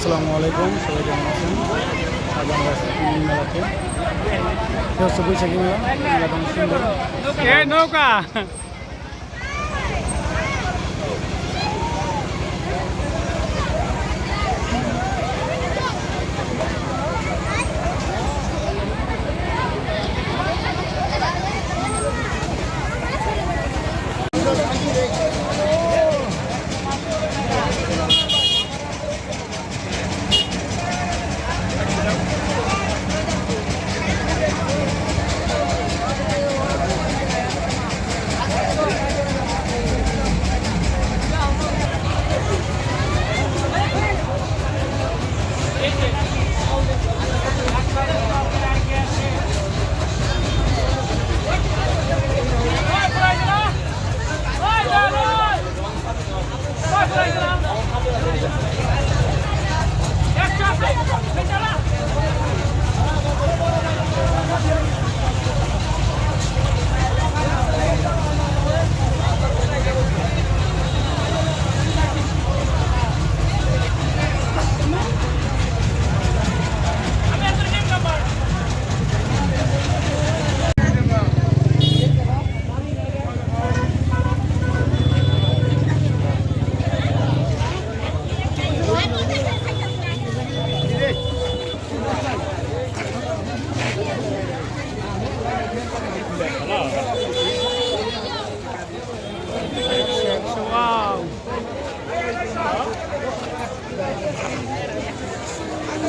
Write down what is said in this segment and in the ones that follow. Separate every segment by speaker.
Speaker 1: আসসালামু আলাইকুম সবাই কেমন আছেন? মেলাতে। বৈশাখী মেলা? মেলা নৌকা!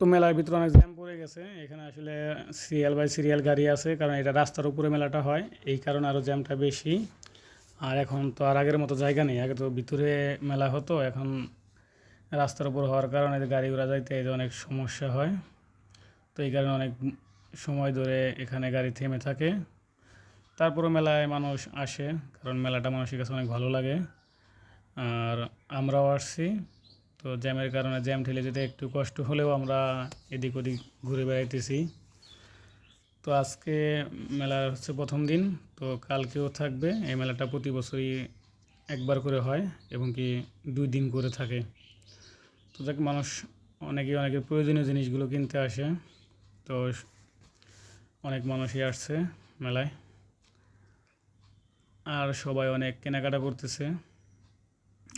Speaker 1: তো মেলার ভিতরে অনেক জ্যাম পড়ে গেছে। এখানে আসলে সিরিয়াল বাই সিরিয়াল গাড়ি আছে, কারণ এটা রাস্তার উপরে মেলাটা হয়। এই কারণে আরও জ্যামটা বেশি। আর এখন তো আর আগের মতো জায়গা নেই। আগে তো ভিতরে মেলা হতো, এখন রাস্তার উপর হওয়ার কারণে গাড়ি ঘোড়া যাইতে যে অনেক সমস্যা হয়। তো এই কারণে অনেক সময় ধরে এখানে গাড়ি থেমে থাকে। তারপরে মেলায় মানুষ আসে, কারণ মেলাটা মানুষের কাছে অনেক ভালো লাগে। আর আমরাও আসছি। তো জ্যামের কারণে জ্যাম ঠেলে যেতে একটু কষ্ট হলেও আমরা এদিক ওদিক ঘুরে বেড়াইতেছি। তো আজকে মেলার হচ্ছে প্রথম দিন, তো কালকেও থাকবে। এই মেলাটা প্রতি বছরই একবার করে হয় এবং কি দুই দিন করে থাকে। তো যাক মানুষ অনেকে অনেকের প্রয়োজনীয় জিনিসগুলো কিনতে আসে। তো অনেক মানুষই আসছে মেলায়। আর সবাই অনেক কেনাকাটা করতেছে।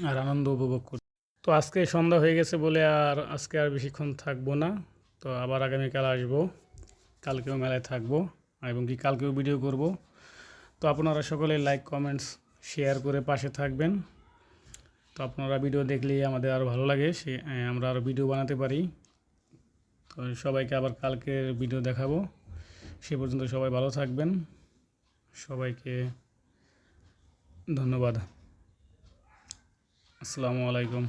Speaker 1: আর আনন্দ উপভোগ করছে তো আজকে সন্ধ্যা হয়ে গেছে বলে আর আজকে আর বেশিক্ষণ থাকব না। তো আবার আগামীকাল আসব। কালকেও মেলায় থাকব এবং কি কালকেও ভিডিও করব। তো আপনারা সকলে লাইক কমেন্টস শেয়ার করে পাশে থাকবেন। তো আপনারা ভিডিও দেখলেই আমাদের আরও ভালো লাগে। সে আমরা আরও ভিডিও বানাতে পারি। তো সবাইকে আবার কালকের ভিডিও দেখাবো। সে পর্যন্ত সবাই ভালো থাকবেন। সবাইকে ধন্যবাদ। আসসালামু আলাইকুম।